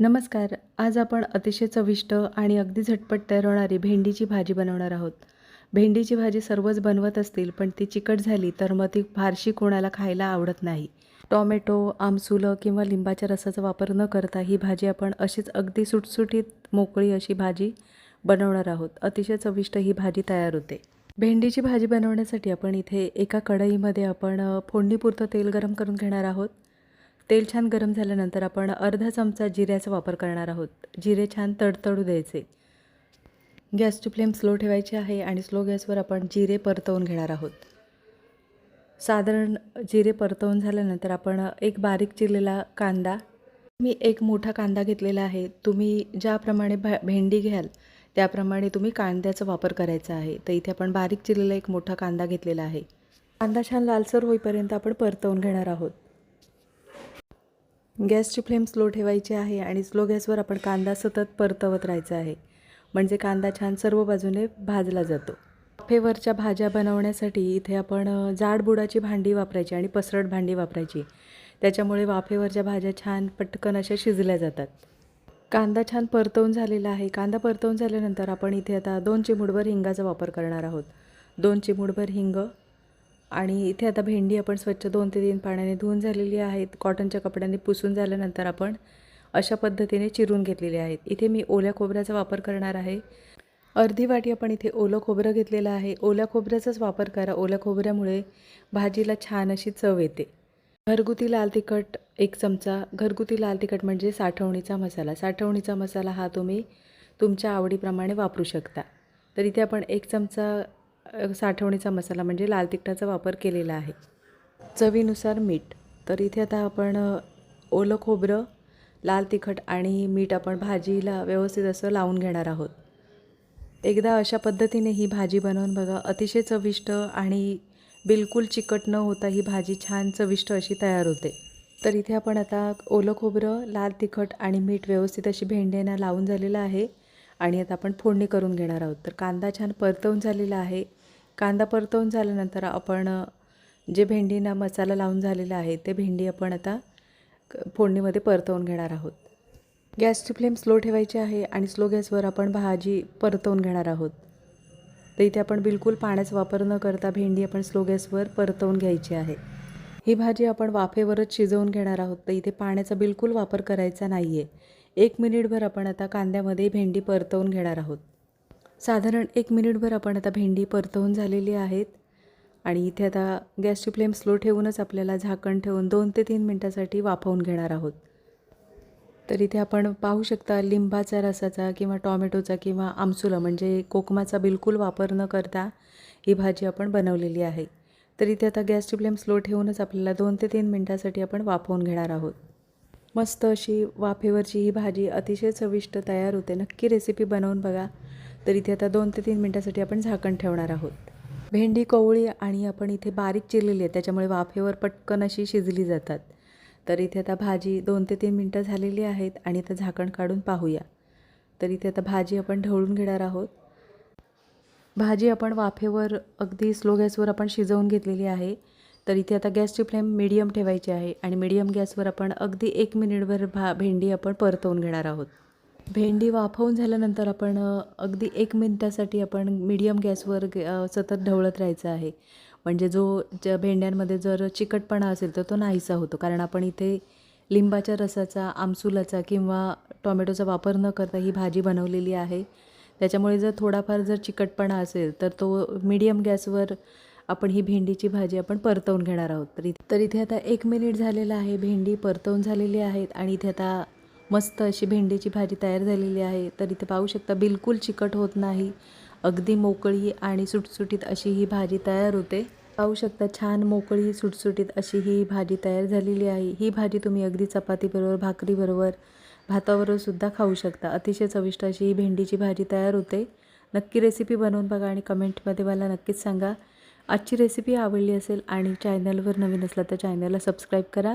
नमस्कार आज आपण अतिशय चविष्ट आणि अगदी झटपट तयार होणारी भेंडीची भाजी बनवणार आहोत. भेंडीची भाजी सर्वच बनवत असतील पण ती चिकट झाली तर मग ती फारशी कोणाला खायला आवडत नाही. टॉमॅटो आमसुलं किंवा लिंबाच्या रसाचा वापर न करता ही भाजी आपण अशीच अगदी सुटसुटीत मोकळी अशी भाजी बनवणार आहोत. अतिशय चविष्ट ही भाजी तयार होते. भेंडीची भाजी बनवण्यासाठी आपण इथे एका कढईमध्ये आपण फोडणीपुरतं तेल गरम करून घेणार आहोत. तेल छान गरम झाल्यानंतर आपण अर्धा चमचा जिऱ्याचा वापर करणार आहोत. जिरे छान तडतडू द्यायचे. गॅसची फ्लेम स्लो ठेवायची आहे आणि स्लो गॅसवर आपण जिरे परतवून घेणार आहोत. साधारण जिरे परतवून झाल्यानंतर आपण एक बारीक चिरलेला कांदा मी एक मोठा कांदा घेतलेला आहे. तुम्ही ज्याप्रमाणे भा भेंडी घ्याल त्याप्रमाणे तुम्ही कांद्याचा वापर करायचा आहे. तर इथे आपण बारीक चिरलेला एक मोठा कांदा घेतलेला आहे. कांदा छान लालसर होईपर्यंत आपण परतवून घेणार आहोत. गॅसची फ्लेम स्लो ठेवायची आहे आणि स्लो गॅसवर आपण कांदा सतत परतवत राहायचा आहे. म्हणजे कांदा छान सर्व बाजूने भाजला जातो. वाफेवरच्या भाज्या बनवण्यासाठी इथे आपण जाडबुडाची जाड बुडाची भांडी वापरायची आणि पसरट भांडी वापरायची. त्याच्यामुळे वाफेवरच्या भाज्या छान पटकन अशा शिजल्या जातात. कांदा छान परतवून झालेला आहे. कांदा परतवून झाल्यानंतर आपण इथे आता दोन चिमुडभर हिंगाचा वापर करणार आहोत. दोन चिमुडभर हिंग आणि इथे आता भेंडी आपण स्वच्छ दोन ते तीन पाण्याने धुवून झालेली आहेत. कॉटनच्या कपड्याने पुसून झाल्यानंतर आपण अशा पद्धतीने चिरून घेतलेली आहेत. इथे मी ओल्या खोबऱ्याचा वापर करणार आहे. अर्धी वाटी आपण इथे ओलं खोबरं घेतलेलं आहे. ओल्या खोबऱ्याचाच वापर करा. ओल्या खोबऱ्यामुळे भाजीला छान अशी चव येते. घरगुती लाल तिखट एक चमचा. घरगुती लाल तिखट म्हणजे साठवणीचा मसाला. साठवणीचा मसाला हा तुम्ही तुमच्या आवडीप्रमाणे वापरू शकता. तर इथे आपण एक चमचा साठवणीचा मसाला म्हणजे लाल तिखटाचा वापर केलेला आहे. चवीनुसार मीठ. तर इथे आता आपण ओलं खोबरं लाल तिखट आणि मीठ आपण भाजीला व्यवस्थित असं लावून घेणार आहोत. एकदा अशा पद्धतीने ही भाजी बनवून बघा अतिशय चविष्ट आणि बिलकुल चिकट न होता ही भाजी छान चविष्ट अशी तयार होते. तर इथे आपण आता ओलं खोबरं लाल तिखट आणि मीठ व्यवस्थित अशी भेंड्यांना लावून झालेलं आहे आणि आता आपण फोडणी करून घेणार आहोत. तर कांदा छान परतवून झालेला आहे. कांदा परतवून झाल्यानंतर आपण जे भेंडीना मसाला लावून झालेला आहे ते भेंडी आपण आता क- फोडणीमध्ये परतवून घेणार आहोत. गॅसची फ्लेम स्लो ठेवायची आहे आणि स्लो गॅसवर आपण भाजी परतवून घेणार आहोत. तर इथे आपण बिलकुल पाण्याचा वापर न करता भेंडी आपण स्लो गॅसवर परतवून घ्यायची आहे. ही भाजी आपण वाफेवरच शिजवून घेणार आहोत. तर इथे पाण्याचा बिलकुल वापर करायचा नाही आहे एक मिनिटभर आपण आता कांद्यामध्ये भेंडी परतवून घेणार आहोत. साधारण एक मिनिटभर आपण आता भेंडी परतवून झालेली आहेत. आणि इथे आता गॅसची फ्लेम स्लो ठेवूनच आपल्याला झाकण ठेवून दोन ते तीन मिनटासाठी वाफवून घेणार आहोत. तर इथे आपण पाहू शकता लिंबाचा रसाचा किंवा टॉमॅटोचा किंवा आमसुला म्हणजे कोकमाचा बिलकुल वापर न करता ही भाजी आपण बनवलेली आहे. तर इथे आता गॅसची फ्लेम स्लो ठेवूनच आपल्याला दोन ते तीन मिनटासाठी आपण वाफवून घेणार आहोत. मस्त अशी वाफेवरची ही भाजी अतिशय चविष्ट तयार होते. नक्की रेसिपी बनवून बघा. तर इथे आता दोन ते तीन मिनटासाठी आपण झाकण ठेवणार आहोत. भेंडी कवळी आणि आपण इथे बारीक चिरलेली आहे त्याच्यामुळे वाफेवर पटकन अशी शिजली जातात. तर इथे आता भाजी दोन ते तीन मिनटं झालेली आहेत आणि आता झाकण काढून पाहूया. तर इथे आता भाजी आपण ढवळून घेणार आहोत. भाजी आपण वाफेवर अगदी स्लो गॅसवर आपण शिजवून घेतलेली आहे. तर इथे आता गॅसची फ्लेम मिडियम ठेवायची आहे आणि मिडियम गॅसवर आपण अगदी एक मिनिटभर भा भेंडी आपण परतवून घेणार आहोत. भेंडी वाफवून झाल्यानंतर आपण अगदी एक मिनटासाठी आपण मिडियम गॅसवर ग- सतत ढवळत राहायचं आहे. म्हणजे जो ज्या भेंड्यांमध्ये जर चिकटपणा असेल तर तो नाहीसा होतो. कारण आपण इथे लिंबाच्या रसाचा आमसुलाचा किंवा टॉमॅटोचा वापर न करता ही भाजी बनवलेली आहे. त्याच्यामुळे जर थोडाफार जर चिकटपणा असेल तर तो मीडियम गॅसवर आपण ही भेंडीची भाजी आपण परतवून घेणार आहोत. तर इथे तर इथे आता एक मिनिट झालेला आहे. भेंडी परतवून झालेली आहेत आणि इथे आता मस्त अशी भेंडीची भाजी तयार झालेली आहे. तर इथे पाहू शकता बिलकुल चिकट होत नाही. अगदी मोकळी आणि सुटसुटीत अशी ही भाजी तयार होते. पाहू शकता छान मोकळी सुटसुटीत अशी ही भाजी तयार झालेली आहे. ही भाजी तुम्ही अगदी चपातीबरोबर भाकरीबरोबर भाताबरोबर सुद्धा खाऊ शकता. अतिशय चविष्ट अशी ही भेंडीची भाजी तयार होते. नक्की रेसिपी बनवून बघा आणि कमेंटमध्ये मला नक्कीच सांगा. आजची रेसिपी आवडली असेल आणि चॅनलवर नवीन असला तर चॅनलला सबस्क्राईब करा.